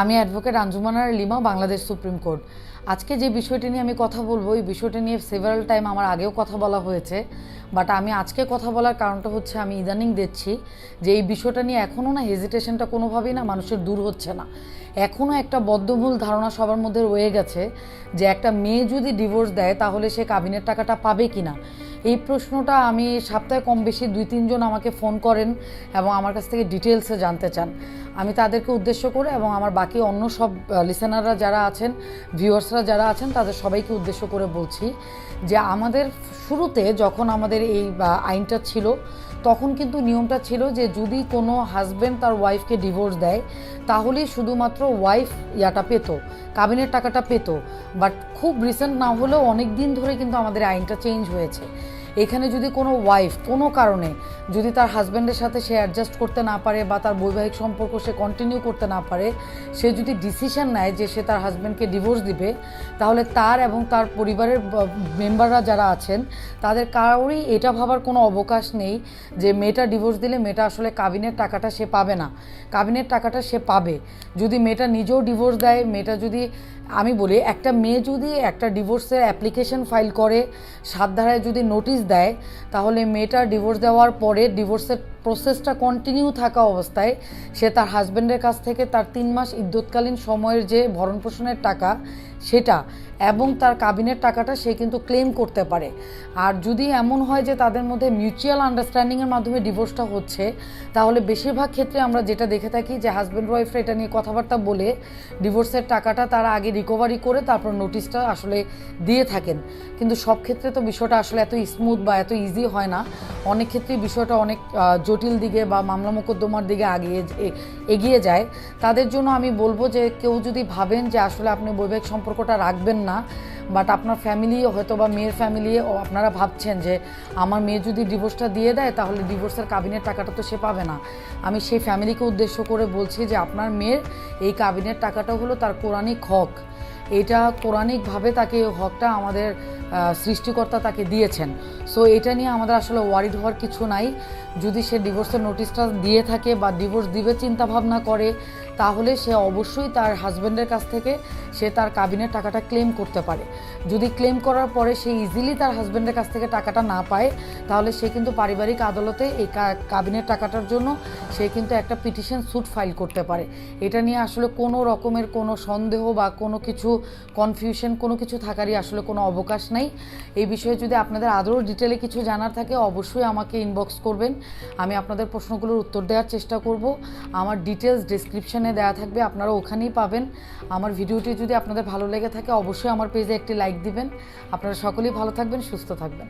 আমি advocate Anjumanara Lima, Bangladesh supreme court. আজকে যে বিষয়টি নিয়ে আমি কথা বলব, এই বিষয়টি নিয়ে সেভারাল টাইম আমার আগেও কথা বলা হয়েছে। বাট আমি আজকে কথা বলার কারণটা হচ্ছে, আমি ইদানিং দেখছি যে এই বিষয়টা নিয়ে এখনও না হেজিটেশনটা কোনোভাবেই না মানুষের দূর হচ্ছে না। এখনও একটা বদ্ধমূল ধারণা সবার মধ্যে রয়ে গেছে যে একটা মেয়ে যদি ডিভোর্স দেয়, তাহলে সে কাবিনের টাকাটা পাবে কি না এই প্রশ্নটা আমি সপ্তাহে কম বেশি দুই তিনজন আমাকে ফোন করেন এবং আমার কাছ থেকে ডিটেলসে জানতে চান। আমি তাদেরকে উদ্দেশ্য করে এবং আমার বাকি অন্য সব লিসেনাররা যারা আছেন ভিউয়ার্সরা যারা আছেন, তাদের সবাইকে উদ্দেশ্য করে বলছি যে আমাদের শুরুতে যখন আমাদের এই আইনটা ছিল, তখন কিন্তু নিয়মটা ছিল যে যদি কোনো হাজব্যান্ড তার ওয়াইফকে ডিভোর্স দেয়, তাহলেই শুধুমাত্র ওয়াইফ ইয়াটা পেত কাবিনের টাকাটা পেত। বাট খুব রিসেন্ট না হলেও অনেক দিন ধরে কিন্তু আমাদের আইনটা চেঞ্জ হয়েছে। এখানে যদি কোনো ওয়াইফ কোনো কারণে যদি তার হাজব্যান্ডের সাথে সে অ্যাডজাস্ট করতে না পারে বা তার বৈবাহিক সম্পর্ক সে কন্টিনিউ করতে না পারে, সে যদি ডিসিশন নেয় যে সে তার হাজব্যান্ডকে ডিভোর্স দিবে, তাহলে তার এবং তার পরিবারের মেম্বাররা যারা আছেন, তাদের কারোরই এটা ভাবার কোনো অবকাশ নেই যে মেয়েটা ডিভোর্স দিলে মেয়েটা আসলে কাবিনের টাকাটা সে পাবে না। কাবিনের টাকাটা সে পাবে। যদি মেয়েটা নিজেও ডিভোর্স দেয়, মেয়েটা যদি, আমি বলি, একটা মেয়ে যদি একটা ডিভোর্সের অ্যাপ্লিকেশন ফাইল করে, সাত ধারায় যদি নোটিশ দেয়, তাহলে মেয়েটা ডিভোর্স দেওয়ার পরে ডিভোর্সের প্রসেসটা কন্টিনিউ থাকা অবস্থায় সে তার হাজব্যান্ডের কাছ থেকে তার তিন মাস ইদ্যৎকালীন সময়ের যে ভরণ পোষণের টাকা সেটা এবং তার কাবিনের টাকাটা সে কিন্তু ক্লেম করতে পারে। আর যদি এমন হয় যে তাদের মধ্যে মিউচুয়াল আন্ডারস্ট্যান্ডিংয়ের মাধ্যমে ডিভোর্সটা হচ্ছে, তাহলে বেশিরভাগ ক্ষেত্রে আমরা যেটা দেখে থাকি যে হাজব্যান্ড ওয়াইফরা এটা নিয়ে কথাবার্তা বলে ডিভোর্সের টাকাটা তারা আগে রিকভারি করে তারপর নোটিশটা আসলে দিয়ে থাকেন। কিন্তু সব ক্ষেত্রে তো বিষয়টা আসলে এত স্মুথ বা এত ইজি হয় না। অনেক ক্ষেত্রেই বিষয়টা অনেক জটিল দিকে বা মামলা মোকদ্দমার দিকে আগিয়ে এগিয়ে যায়, তাদের জন্য আমি বলব যে কেউ যদি ভাবেন যে আসলে আপনি বৈবাহিক সম্পর্কটা রাখবেন না বাট আপনার ফ্যামিলি হয়তো বা মেয়ের ফ্যামিলি আপনারা ভাবছেন যে আমার মেয়ে যদি ডিভোর্সটা দিয়ে দেয়, তাহলে ডিভোর্সের কাবিনের টাকাটা তো সে পাবে না। আমি সেই ফ্যামিলিকে উদ্দেশ্য করে বলছি যে আপনার মেয়ের এই কাবিনের টাকাটা হলো তার কোরআনিক হক। এটা কোরআনিকভাবে তাকে হকটা আমাদের সৃষ্টিকর্তা তাকে দিয়েছেন। সো এটা নিয়ে আমাদের আসলে ওয়ারিড হওয়ার কিছু নাই। যদি সে ডিভোর্সের নোটিশটা দিয়ে থাকে বা ডিভোর্স দিবে চিন্তা ভাবনা করে তাহলে সে অবশ্যই তার হাজব্যান্ডের কাছ থেকে সে তার কাবিনের টাকাটা ক্লেম করতে পারে। যদি ক্লেম করার পরে সে ইজিলি তার হাজব্যান্ডের কাছ থেকে টাকাটা না পায়, তাহলে সে কিন্তু পারিবারিক আদালতে এই কাবিনের টাকাটার জন্য সে কিন্তু একটা পিটিশন স্যুট ফাইল করতে পারে। এটা নিয়ে আসলে কোনো রকমের কোনো সন্দেহ বা কোনো কিছু কনফিউশন কোনো কিছু থাকারই আসলে কোনো অবকাশ নাই। এই বিষয়ে যদি আপনাদের আদৌ ডিটেলে কিছু জানার থাকে, অবশ্যই আমাকে ইনবক্স করবেন। আমি আপনাদের প্রশ্নগুলোর উত্তর দেওয়ার চেষ্টা করব। আমার ডিটেলস ডিসক্রিপশনে দেওয়া থাকবে আপনারা ওখানেই পাবেন। আমার ভিডিওটি যদি আপনাদের ভালো লেগে থাকে, অবশ্যই আমার পেজে একটি লাইক দিবেন। আপনারা সকলেই ভালো থাকবেন, সুস্থ থাকবেন।